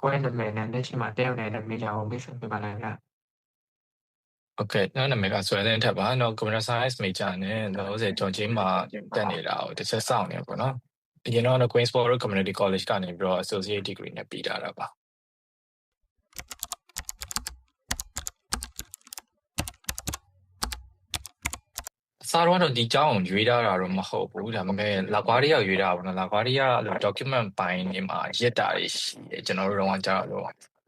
ကိုယ့်ရဲ့နာမည်နဲ့လက်ရှိမှာတက်ရောက်နေတဲ့ major ကိုမိတ်ဆက်ပေးပါလားဗျာ โอเคနောက်နာမည်ကဆွဲတဲ့ထက်ပါเนาะ computer science major နဲ့လောလောဆယ်ဂျော်ဂျင်းမှာတက်နေတာကိုတစ်ချက်စောင့်နေပါတော့အရင်တော့ Queensborough Community College ကနေပြီးတော့ associate degree နဲ့ပြီးတာတာပါ စားတော့ဒီကြောင်းကိုရွေးထားတာတော့မဟုတ်ဘူးဒါပေမဲ့လာကွာရီယာရွေးတာပေါ့နော်လာကွာရီယာလို့ document ပိုင်းနေမှာရက်တာတွေရှိတယ်ကျွန်တော်တို့တော့ကြာတော့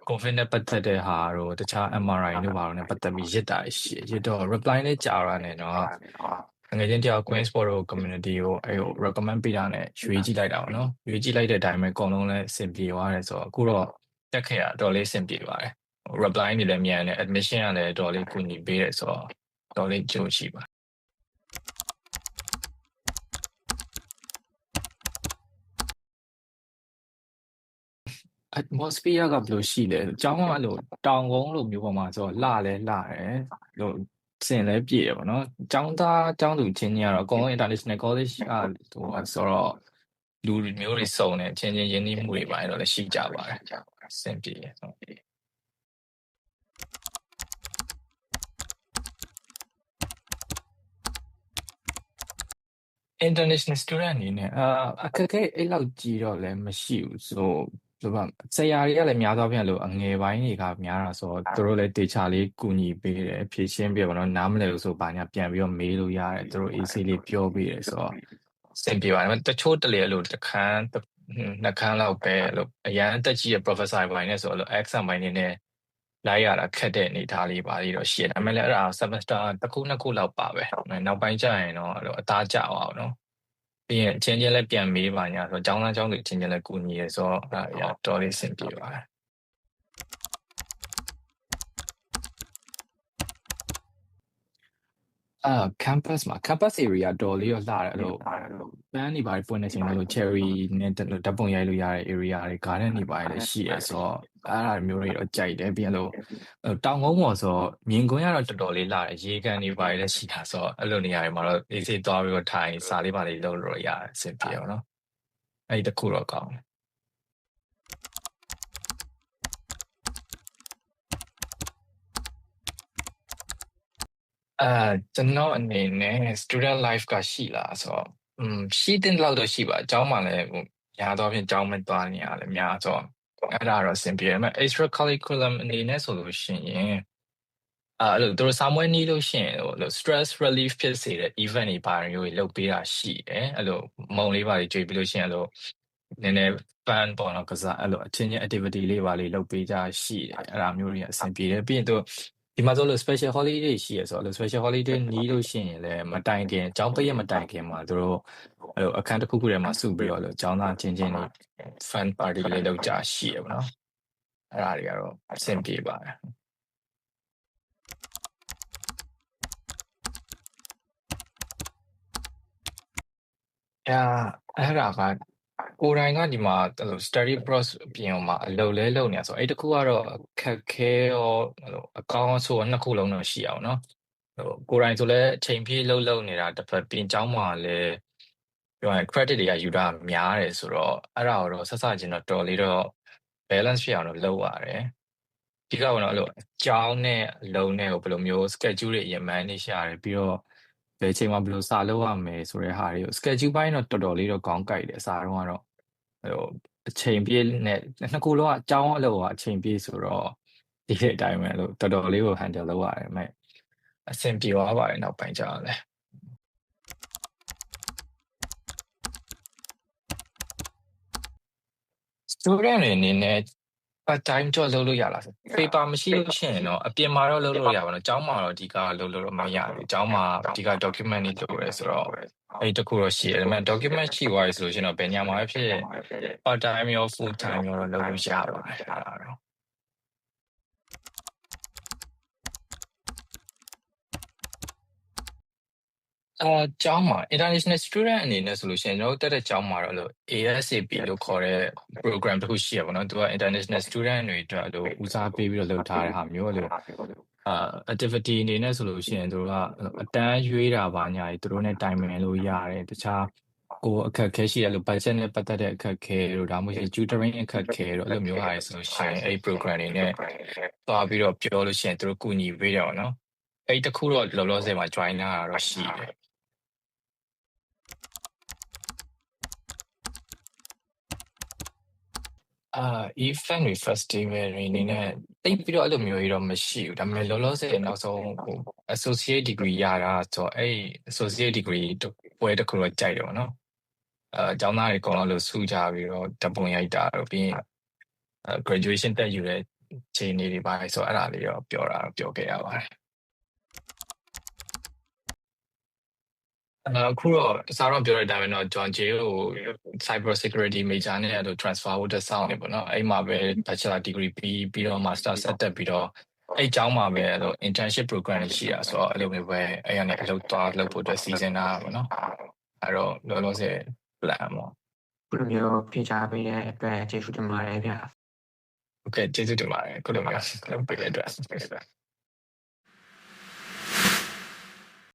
COVID နဲ့ပတ်သက်တဲ့ဟာတို့တခြား MRI တို့ဘာလို့နဲ့ပတ်သက်ပြီးရက်တာရှိတယ်ရတော့ reply နဲ့ကြာရနေတော့ငွေချင်းတယောက် Queensborough community ကိုအဲ့ကို recommend ပေးတာနဲ့ရွေးကြည့်လိုက်တာပေါ့နော်ရွေးကြည့်လိုက်တဲ့အတိုင်းပဲအကုန်လုံးလည်းအဆင်ပြေသွားတယ်ဆိုတော့အခုတော့တက်ခဲ့ရတော့လေးအဆင်ပြေပါတယ် reply နေလည်းမြန်တယ် admission ကလည်းတော်လေးကူညီပေးတယ်ဆိုတော့တော်လေးကြိုးရှိပါ atmosphere ကဘယ်လိုရှိလဲအကြောင်းကအဲ့လိုတောင်ကုန်းလိုမျိုးပေါ်မှာဆိုတော့လှလဲလှတယ်လို့စင်လဲပြည့်တယ်ပေါ့နော်အကြောင်းသားအကြောင်းသူချင်းချင်းကတော့အကုန်လုံး international college ကဟိုဆိုတော့လူမျိုးတွေစုံတယ်ချင်းချင်းရင်းနှီးမှုတွေပါတော့လည်းရှိကြပါတယ်စင်ပြည့်တယ်ဟုတ် international student အနေနဲ့အာအခက်အခဲအဲ့လောက်ကြီးတော့လည်းမရှိဘူးဆို ဆိုတော့ဆရာတွေကလည်းများသောအားဖြင့်လို့အငယ်ပိုင်းတွေကများတာဆိုတော့သူတို့လည်းတေချာလေးကူညီပေးတယ်ဖြည့်ရှင်းပြပါတော့နားမလည်ဘူးဆိုဘာညာပြန်ပြီးတော့မေးလို့ရတယ်သူတို့ AC လေးပြောပေးတယ်ဆိုတော့စင်ပြပါတယ်တချို့တလေလို့တစ်ခန်းနှစ်ခန်းလောက်ပဲလို့အရန်အသက်ကြီးရဲ့ professor ပိုင်းနဲ့ဆိုတော့ exam ပိုင်းနေနဲ့လိုက်ရတာခက်တဲ့အနေအထားလေးပါလေးတော့ရှိတယ်ဒါပေမဲ့လည်းအဲ့ဒါ semester တစ်ခုနှစ်ခုလောက်ပါပဲနောက်ပိုင်းကျရင်တော့အဲ့လိုအသားကျအောင်နော် ပြီးရင်အချင်းချင်းလည်းပြန်မေးပါညာဆိုတော့ကျောင်းသားကျောင်းသူအချင်းချင်းလည်းကူညီရဆိုတော့အဲ့ဒါတော်လေးအဆင်ပြေပါတယ် အာ campus မှာ campus area တော်လေးရောလှတယ်အဲ့လိုပန်းနေပါဖွင့်နေချိန်လို့ cherry နဲ့ဓာတ်ပုံရိုက်လို့ရတဲ့ area တွေ garden နေပါလည်းရှိရဆိုတော့အဲ့ဒါမျိုးတွေတော့ကြိုက်တယ်ပြီးရင်လို့တောင်ကုန်းပေါ်ဆိုတော့မြင်ကွင်းကတော့တော်တော်လေးလှတယ်ရေကန်နေပါလည်းရှိတာဆိုတော့အဲ့လိုနေရာတွေမှာတော့အေးစေးသွားပြီးတော့ထိုင်စာလေးပါလေးလုပ်လို့ရတယ်အဆင်ပြေအောင်နော်အဲ့ဒီတစ်ခုတော့ကောင်းတယ် အာကျွန်တော်အနေနဲ့ student life ကရှိလားဆိုတော့อืมရှိတဲ့လောက်တော့ရှိပါအကြောင်းမှလည်းဟိုညာတော့ဖြင့်အကြောင်းမသွားနေရလဲများဆိုတော့အဲ့ဒါတော့အဆင်ပြေတယ်မဲ့ extra curriculum အနေနဲ့ဆိုလို့ရှိရင်အာအဲ့လိုသူတို့စာမွေးနေလို့ရှိရင်ဟိုလို့ stress relief ဖြစ်စေတဲ့ event တွေပါမျိုးတွေလုပ်ပေးတာရှိတယ်အဲ့လိုမုံလေးပါတွေကြွေပြီးလို့ရှိရင်အဲ့လိုနည်းနည်း fun ပေါ့နော်ကစားအဲ့လိုအချင်းချင်း activity လေးပါလေးလုပ်ပေးကြရှိတယ်အဲ့ဒါမျိုးတွေအဆင်ပြေတယ်ပြီးရင်သူ ဒီမှာဆိုလို့ special holiday ရှိရဆိုတော့ special holiday နီးလို့ရှိရင်လည်းမတိုင်ခင်အကြောင်းပိတ်ရမတိုင်ခင်မှာသူတို့အဲ့လိုအခန်းတစ်ခုခုထဲမှာစုပြီးတော့လို့အကြောင်းသားချင်းချင်းတွေ fun party လေးလုပ်ကြရှိရပါတော့အဲ့ဒါတွေကတော့အဆင်ပြေပါတယ်အဲအဲ့ဒါက ကိုယ်တိုင်ကဒီမှာအဲ့လို study process ပြင်အောင်မှာအလုပ်လဲလုပ်နေရဆိုအဲ့တခုကတော့ခက်ခဲရောအဲ့လိုအကောင်းဆိုတော့နှစ်ခုလုံးတော့ရှိအောင်နော်ဟိုကိုယ်တိုင်ဆိုလဲအချိန်ပြည့်လှုပ်လှုပ်နေတာတစ်ဖက်ပြင်ကျောင်းမှာလည်းပြောရင် credit တွေကယူတာများတယ်ဆိုတော့အဲ့ဒါတော့ဆက်စချင်းတော့တော်လေးတော့ balance ဖြစ်အောင်တော့လုပ်ရတယ်ဒီကတော့အဲ့လိုအကြောင်းနဲ့အလုံးနဲ့ကိုဘယ်လိုမျိုး schedule တွေအရင် manage ရတယ်ပြီးတော့ဘယ်ချိန်မှာဘယ်လိုစာလုပ်ရမယ်ဆိုတဲ့ဟာတွေကို schedule ပိုင်းတော့တော်တော်လေးတော့ကောင်းကြိုက်တယ်အစားတော့ကတော့ ဟိုအချိန်ပြည့်နဲ့နှစ်ခုလုံးကအကြောင်းအလုပ်ကအချိန်ပြည့်ဆိုတော့ဒီတဲ့အတိုင်းပဲလို့တော်တော်လေးကို handle လုပ်ရတယ်မဲ့အဆင်ပြေသွားပါတယ်နောက်ပိုင်းကျတော့လည်း student တွေအနေနဲ့ part time job လုပ်လို့ရလားဆို paper မရှိလို့ရှိရင်တော့အပြင်မှာတော့လုပ်လို့ရပါတော့ကျောင်းမှာတော့အဓိကလုပ်လို့တော့မရဘူးကျောင်းမှာအဓိက document တွေလုပ်ရဲဆိုတော့အဲ့တခုတော့ရှိတယ်ဒါပေမဲ့ document ရှိသွားပြီဆိုလို့ရှိရင်တော့ဘယ်ညမှာပဲဖြစ် part time ရော full time ရောတော့လုပ်လို့ရပါတယ်အဲ့ဒါတော့ အာကျောင်းမှာ international student အနေနဲ့ဆိုလို့ရှိရင်ကျွန်တော်တို့တက်တဲ့ကျောင်းမှာတော့အဲ့လို ASAP လို့ခေါ်တဲ့ program တစ်ခုရှိရပါတော့သူက international student တွေအတွက်အဲ့လိုဦးစားပေးပြီးတော့လုပ်ထားတဲ့ဟာမျိုးအဲ့လိုအာ activity အနေနဲ့ဆိုလို့ရှိရင်သူတို့ကအတန်းရွေးတာပါညာကြီးသူတို့နဲ့တိုင်ပင်လို့ရတယ်တခြားကိုယ်အခက်အခဲရှိတယ်လို့ budget နဲ့ပတ်သက်တဲ့အခက်အခဲတို့ဒါမှမဟုတ်ရင် tutoring အခက်အခဲတို့အဲ့လိုမျိုးဟာတွေဆိုလို့ရှိရင်အဲ့ program တွေနဲ့သွားပြီးတော့ပြောလို့ရှိရင်သူတို့ကူညီပေးတယ်ပေါ့နော်အဲ့တခုတော့လောလောဆယ်မှာ join လာတာတော့ရှိတယ် အာ event တွေ festival တွေအနေနဲ့တိတ်ပြီးတော့အဲ့လိုမျိုးကြီးတော့မရှိဘူးဒါပေမဲ့လောလောဆယ်နောက်ဆုံးဟို associate degree ရတာဆိုတော့အဲ့ associate degree ပွဲတစ်ခုတော့ကြိုက်တယ်ပေါ့နော်အဲအကြောင်းသားတွေအကုန်လုံးလို့ဆူကြပြီးတော့တပုံရိုက်တာတော့ပြီးရင် graduation တက်ယူတဲ့ချိန်လေးတွေပါဆိုတော့အဲ့ဒါလေးတော့ပြောတာပြောခဲ့ရပါတယ် အခုတော့စားတော့ပြောတဲ့အတိုင်းပဲတော့ John J ကို cyber security major နဲ့အဲ့လို transfer ဖို့တက်ဆောင်နေပေါ့နော်အဲ့မှာပဲ bachelor degree ပြီးပြီးတော့ master ဆက်တက်ပြီးတော့အဲ့အကြောင်းမှာပဲအဲ့လို internship program တွေရှိတာဆိုတော့အဲ့လိုမျိုးပဲအဲ့ရနေအလုပ်သွားလုပ်ဖို့အတွက်စီစဉ်တာပေါ့နော်အဲ့တော့လောလောဆယ် plan ပေါ့ခုလိုမျိုးဖြေချပေးတဲ့အတွက်ကျေးဇူးတင်ပါတယ်ဗျာဟုတ်ကဲ့ကျေးဇူးတင်ပါတယ်ခုလိုမျိုးလုပ်ပေးတဲ့အတွက်